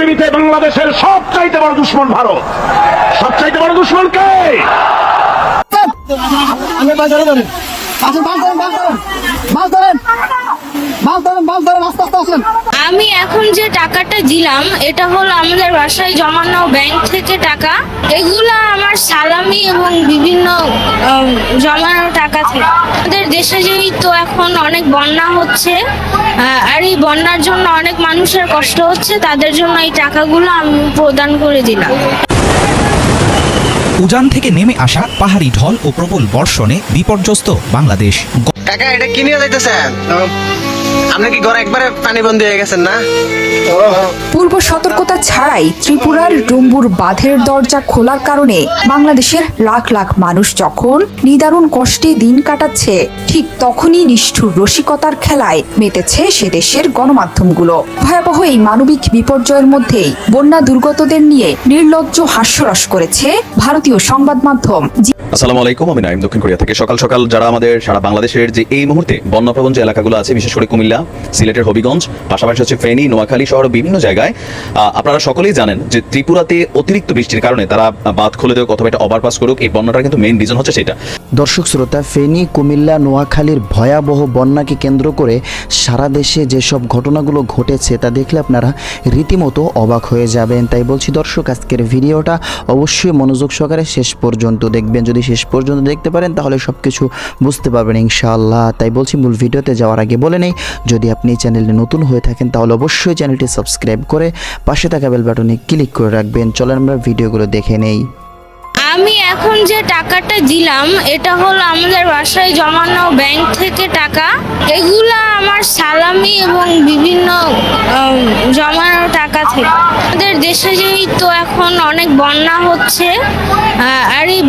পৃথিবীতে বাংলাদেশের সবচাইতে বড় দুশ্মন ভারত। সবচাইতে বড় দুশ্মন কে? আমি বাজারে ধরেন। আসেন বাস ধরেন বাস ধরেন। বাস ধরেন। আমি এখন যে টাকাটা দিলাম, এটা হলো আমাদের বাসায় জমানো ব্যাংক থেকে টাকা। এগুলা আমার সালামি এবং বিভিন্ন জমানো টাকা থেকে। আমাদের দেশে যেহেতু এখন অনেক বন্যা হচ্ছে আর এই বন্যার জন্য অনেক মানুষের কষ্ট হচ্ছে, তাদের জন্য এই টাকাগুলো আমি প্রদান করে দিলাম। উজান থেকে নেমে আসা পাহাড়ি ঢল ও প্রবল বর্ষণে বিপর্যস্ত বাংলাদেশ। কাকা, এটা কি যাইতেছেন? আপনি কি ঘরে একবারে পানি বন্ধ হয়ে গেছেন না? পূর্ব সতর্কতা ছাড়াই ত্রিপুরার ডুম্বুর বাঁধের দরজা খোলার কারণে বাংলাদেশের লাখ লাখ মানুষ যখন নিদারুণ কষ্টে দিন কাটাচ্ছে, ঠিক তখনই নিষ্ঠুর রসিকতার খেলায় মেতেছে সে দেশের গণমাধ্যমগুলো। ভয়াবহ এই মানবিক বিপর্যয়ের মধ্যেই বন্যা দুর্গতদের নিয়ে নির্লজ্জ হাস্যরস করেছে ভারতীয় সংবাদ মাধ্যম। আসসালামু আলাইকুম, আমি নাইম দক্ষিণ কোরিয়া থেকে। সকাল সকাল যারা আমাদের সারা বাংলাদেশের যে এই মুহূর্তে বন্যাপ্রবণ যে এলাকাগুলো আছে, বিশেষ করে কুমিল্লা, সিলেটের হবিগঞ্জ, পাশাপাশি হচ্ছে ফেনী, নোয়াখালী শহর বিভিন্ন জায়গায় আপনারা সকলেই জানেন যে ত্রিপুরাতে অতিরিক্ত বৃষ্টির কারণে তারা বাঁধ খুলে দেওক অথবা এটা ওভারপাস করুক, এই বন্যাটার কিন্তু মেইন রিজন হচ্ছে সেটা। দর্শক শ্রোতা, ফেনী, কুমিল্লা, নোয়াখালীর ভয়াবহ বন্যাকে কেন্দ্র করে সারা দেশে যেসব ঘটনাগুলো ঘটেছে তা দেখলে আপনারা রীতিমতো অবাক হয়ে যাবেন। তাই বলছি দর্শক, আজকের ভিডিওটা অবশ্যই মনোযোগ সহকারে শেষ পর্যন্ত দেখবেন। যদি শেষ পর্যন্ত দেখতে পারেন, তাহলে সব কিছু বুঝতে পারবেন ইনশাআল্লাহ। তাই বলছি, মূল ভিডিওতে যাওয়ার আগে বলে নেই, যদি আপনি চ্যানেলে নতুন হয়ে থাকেন, তাহলে অবশ্যই চ্যানেলটি সাবস্ক্রাইব করে পাশে থাকা বেল বাটনে ক্লিক করে রাখবেন। চলেন আমরা ভিডিওগুলো দেখে নেই। আমি এখন যে টাকাটা দিলাম, এটা হলো আমাদের বাসায় জমানো ব্যাংক থেকে টাকা। এগুলো আমার সালামি এবং বিভিন্ন জমানো টাকা থেকে। আমাদের দেশে যেহেতু এখন অনেক বন্যা হচ্ছে আর এই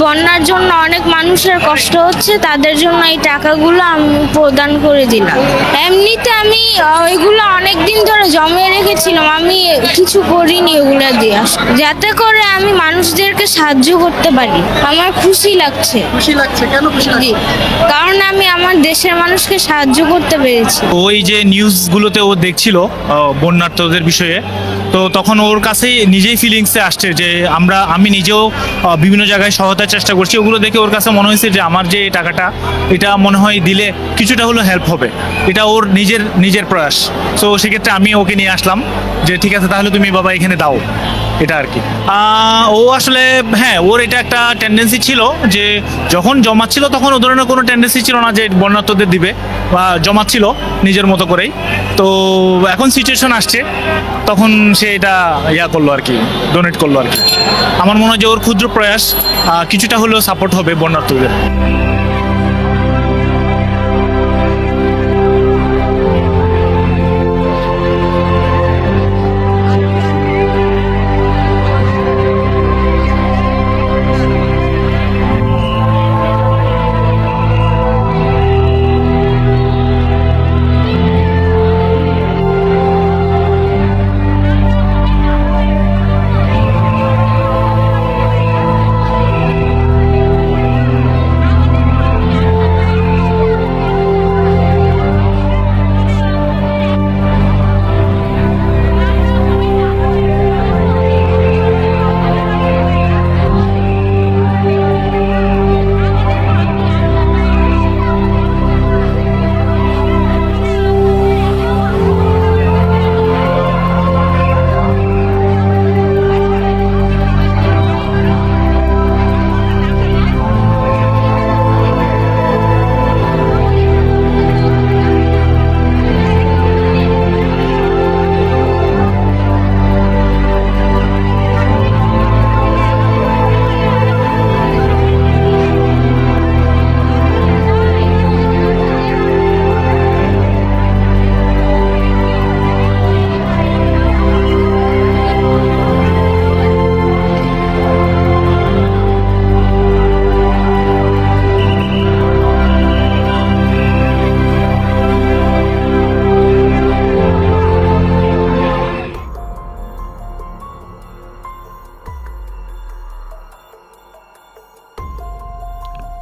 বন্যার জন্য অনেক মানুষের কষ্ট হচ্ছে তাদের জন্য এই টাকাগুলো আমি প্রদান করে দিলাম। এমনিতে আমি ওইগুলো অনেক দিন ধরে জমিয়ে রেখেছিলাম আমি কিছু করিনি এগুলো দিয়ে। যাতে করে আমি মানুষদেরকে সাহায্য করতে পারি। আমার খুশি লাগছে। খুশি লাগছে? কেন খুশি লাগছে? কারণ আমি আমার দেশের মানুষকে সাহায্য করতে পেরেছি। ওই যে নিউজগুলোতে ও দেখছিল বন্যার্থদের বিষয়ে তো তখন ওর কাছে নিজেই ফিলিংসে আসছে যে আমরা আমি নিজেও বিভিন্ন জায়গায় সহায়তার চেষ্টা করছি। ওগুলো দেখে ওর কাছে মনে হয়েছে যে আমার যে টাকাটা, এটা মনে হয় দিলে কিছুটা হলো হেল্প হবে। এটা ওর নিজের নিজের প্রয়াস। তো সেক্ষেত্রে আমি ওকে নিয়ে আসলাম যে, ঠিক আছে, তাহলে তুমি বাবা এখানে দাও। এটা আর কি। ও আসলে হ্যাঁ ওর এটা একটা টেন্ডেন্সি ছিল যে, যখন জমাচ্ছিল তখন ও ধরনের কোনো টেন্ডেন্সি ছিল না যে বন্যার্থদের দিবে। বা, জমাচ্ছিল নিজের মতো করেই। তো, এখন সিচুয়েশন আসছে। তখন সে এটা ইয়া করল আর কি ডোনেট করল আর কি। আমার মনে হয় যে ওর ক্ষুদ্র প্রয়াস কিছুটা হলেও সাপোর্ট হবে বন্যার্থদের।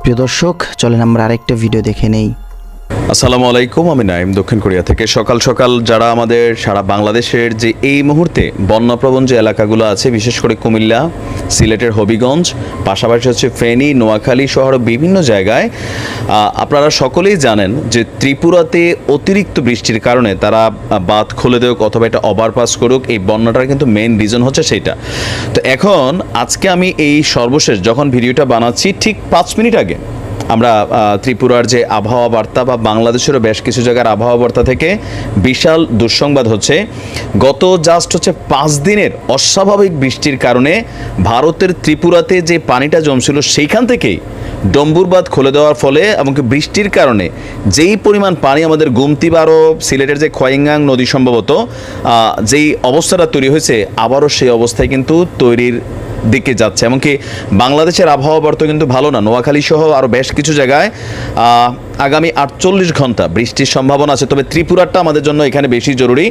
প্রিয় দর্শক, চলেন আমরা আরেকটা ভিডিও দেখে নেই। আসসালামু আলাইকুম, আমি নাইম, দক্ষিণ কোরিয়া থেকে। সকাল সকাল যারা আমাদের সারা বাংলাদেশের যে এই মুহূর্তে বন্যাপ্রবণ যে এলাকাগুলো আছে, বিশেষ করে কুমিল্লা সিলেটের হবিগঞ্জ, পাশাপাশি হচ্ছে ফেনী, নোয়াখালী শহর বিভিন্ন জায়গায়। আপনারা সকলেই জানেন যে ত্রিপুরাতে অতিরিক্ত বৃষ্টির কারণে তারা বাঁধ খুলে দেওক অথবা এটা ওভারপাস করুক, এই বন্যাটার কিন্তু মেন রিজন হচ্ছে সেটা তো এখন আজকে আমি এই সর্বশেষ যখন ভিডিওটা বানাচ্ছি, ঠিক পাঁচ মিনিট আগে আমরা ত্রিপুরার যে আবহাওয়া বার্তা বা বাংলাদেশেরও বেশ কিছু জায়গার আবহাওয়া বার্তা থেকে বিশাল দুঃসংবাদ হচ্ছে, গত জাস্ট হচ্ছে পাঁচ দিনের অস্বাভাবিক বৃষ্টির কারণে ভারতের ত্রিপুরাতে যে পানিটা জমছিল সেইখান থেকেই ডম্বুরবাদ খুলে দেওয়ার ফলে এমনকি বৃষ্টির কারণে যেই পরিমাণ পানি আমাদের গুমতি বারো, সিলেটের যে খয়েঙ্গাং নদী সম্ভবত যেই অবস্থাটা তৈরি হয়েছে, আবারও সেই অবস্থায় কিন্তু তৈরির দিকে যাচ্ছে। এমনকি বাংলাদেশের আবহাওয়া বর্ত কিন্তু ভালো না। নোয়াখালী সহ আরও বেশ কিছু জায়গায় আগামী আটচল্লিশ ঘণ্টা বৃষ্টির সম্ভাবনা আছে। তবে ত্রিপুরাটা আমাদের জন্য এখানে বেশি জরুরি।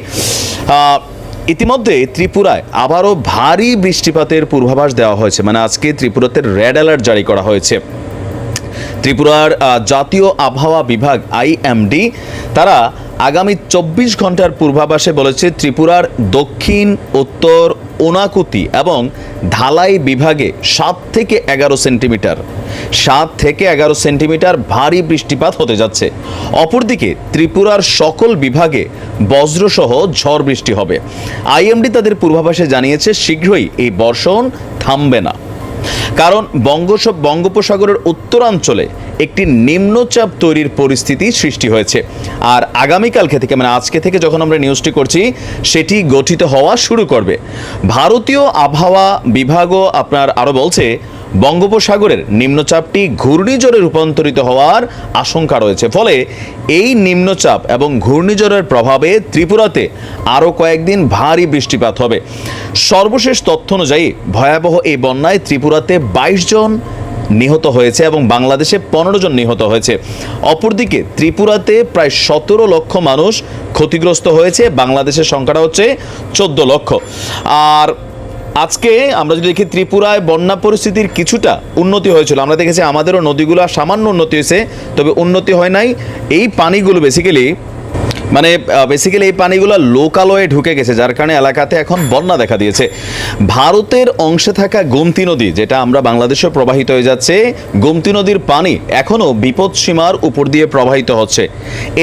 ইতিমধ্যে ত্রিপুরায় আবারও ভারী বৃষ্টিপাতের পূর্বাভাস দেওয়া হয়েছে। মানে আজকে ত্রিপুরাতে রেড অ্যালার্ট জারি করা হয়েছে। ত্রিপুরার জাতীয় আবহাওয়া বিভাগ আইএমডি তারা আগামী চব্বিশ ঘণ্টার পূর্বাভাসে বলেছে ত্রিপুরার দক্ষিণ, উত্তর, ওনাকুতি এবং ধালাই বিভাগে সাত থেকে এগারো সেন্টিমিটার। সাত থেকে এগারো সেন্টিমিটার ভারী বৃষ্টিপাত হতে যাচ্ছে। অপরদিকে ত্রিপুরার সকল বিভাগে বজ্রসহ ঝড় বৃষ্টি হবে। আইএমডি তাদের পূর্বাভাসে জানিয়েছে, শীঘ্রই এই বর্ষণ থামবে না। কারণ বঙ্গোপসাগরের উত্তরাঞ্চলে একটি নিম্নচাপ তৈরির পরিস্থিতি সৃষ্টি হয়েছে। আর আগামীকালকে থেকে মানে আজকে থেকে যখন আমরা নিউজটি করছি, সেটি গঠিত হওয়া শুরু করবে। ভারতীয় আবহাওয়া বিভাগও আপনার আরও বলছে, বঙ্গোপসাগরের নিম্নচাপটি ঘূর্ণিঝড়ে রূপান্তরিত হওয়ার আশঙ্কা রয়েছে। ফলে এই নিম্নচাপ এবং ঘূর্ণিঝড়ের প্রভাবে ত্রিপুরাতে আরও কয়েকদিন ভারী বৃষ্টিপাত হবে। সর্বশেষ তথ্য অনুযায়ী, ভয়াবহ এই বন্যায় ত্রিপুরাতে বাইশ জন নিহত হয়েছে এবং বাংলাদেশে পনেরো জন নিহত হয়েছে। অপরদিকে ত্রিপুরাতে প্রায় সতেরো লক্ষ মানুষ ক্ষতিগ্রস্ত হয়েছে। বাংলাদেশের সংখ্যাটা হচ্ছে চোদ্দ লক্ষ। আর আজকে আমরা যদি দেখি ত্রিপুরায় বন্যা পরিস্থিতির কিছুটা উন্নতি হয়েছিল। আমরা দেখেছি আমাদেরও নদীগুলো সামান্য উন্নতি হয়েছে, তবে উন্নতি হয় নাই। এই পানিগুলো বেসিক্যালি মানে বেসিক্যালি এই পানিগুলো লোকালয়ে ঢুকে গেছে, যার কারণে এলাকাতে এখন বন্যা দেখা দিয়েছে। ভারতের অংশে থাকা গোমতী নদী, যেটা আমরা বাংলাদেশে প্রবাহিত হয়ে যাচ্ছে, গোমতী নদীর পানি এখনও বিপদ সীমার উপর দিয়ে প্রবাহিত হচ্ছে।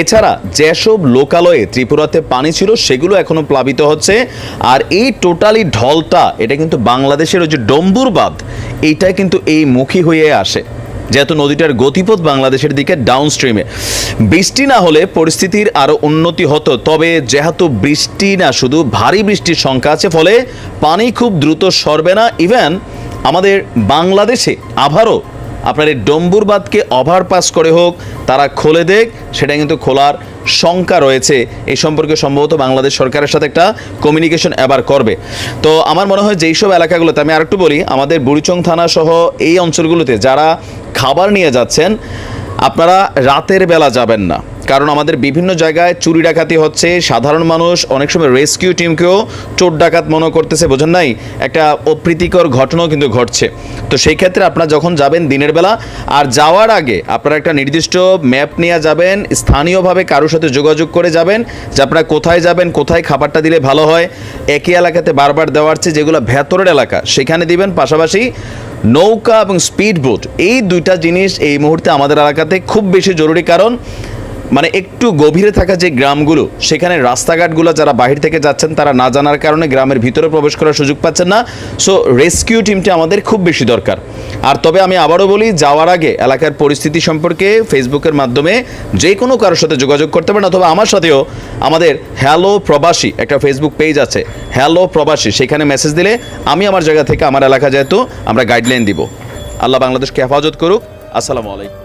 এছাড়া যেসব লোকালয়ে ত্রিপুরাতে পানি ছিল, সেগুলো এখনও প্লাবিত হচ্ছে। আর এই টোটালি ঢলটা, এটা কিন্তু বাংলাদেশের ওই যে ডম্বুর বাঁধ এইটা কিন্তু এই মুখী হয়ে আসে। যেহেতু নদীটার গতিপথ বাংলাদেশের দিকে ডাউন স্ট্রিমে বৃষ্টি না হলে পরিস্থিতির আরও উন্নতি হতো, তবে যেহেতু বৃষ্টি না, শুধু ভারী বৃষ্টির সংখ্যা আছে, ফলে পানি খুব দ্রুত সরবে না। ইভেন আমাদের বাংলাদেশে আবারও আপনার এই ডম্বুরবাদকে ওভারপাস করে হোক, তারা খোলে দেখ, সেটা কিন্তু খোলার শঙ্কা রয়েছে। এই সম্পর্কে সম্ভবত বাংলাদেশ সরকারের সাথে একটা কমিউনিকেশন এবার করবে। তো আমার মনে হয় যেই সব এলাকাগুলোতে আমি আরেকটু বলি, আমাদের বুড়িচং থানা সহ এই অঞ্চলগুলোতে যারা খাবার নিয়ে যাচ্ছেন, আপনারা রাতের বেলা যাবেন না। কারণ আমাদের বিভিন্ন জায়গায় চুরি ডাকাতি হচ্ছে, সাধারণ মানুষ অনেক সময় রেস্কিউ টিমকেও চোর ডাকাত মনে করতেছে, বোঝেন নাই? একটা অপ্রীতিকর ঘটনাও কিন্তু ঘটছে। তো সেই ক্ষেত্রে আপনারা যখন যাবেন দিনের বেলা, আর যাওয়ার আগে আপনারা একটা নির্দিষ্ট ম্যাপ নিয়ে যাবেন, স্থানীয়ভাবে কারোর সাথে যোগাযোগ করে যাবেন, যে আপনারা কোথায় যাবেন, কোথায় খাবারটা দিলে ভালো হয়, একই এলাকাতে বারবার দেওয়ার চেয়ে যেগুলো ভেতরের এলাকা, সেখানে দিবেন। পাশাপাশি নৌকা এবং স্পিড বোট এই দুইটা জিনিস এই মুহূর্তে আমাদের এলাকাতে খুব বেশি জরুরি, কারণ মানে একটু গভীরে থাকা যে গ্রামগুলো, সেখানে রাস্তাঘাটগুলো যারা বাহির থেকে যাচ্ছেন, তারা না জানার কারণে গ্রামের ভিতরে প্রবেশ করার সুযোগ পাচ্ছেন না। সো রেস্কিউ টিমটি আমাদের খুব বেশি দরকার। আর তবে আমি আবারও বলি, যাওয়ার আগে এলাকার পরিস্থিতি সম্পর্কে ফেসবুকের মাধ্যমে যে কোনো কারোর সাথে যোগাযোগ করতে পারেন, অথবা আমার সাথেও আমাদের হ্যালো প্রবাসী একটা ফেসবুক পেজ আছে হ্যালো প্রবাসী সেখানে মেসেজ দিলে আমি আমার জায়গা থেকে আমার এলাকা যেহেতু আমরা গাইডলাইন দিব। আল্লাহ বাংলাদেশকে হেফাজত করুক। আসসালামু আলাইকুম।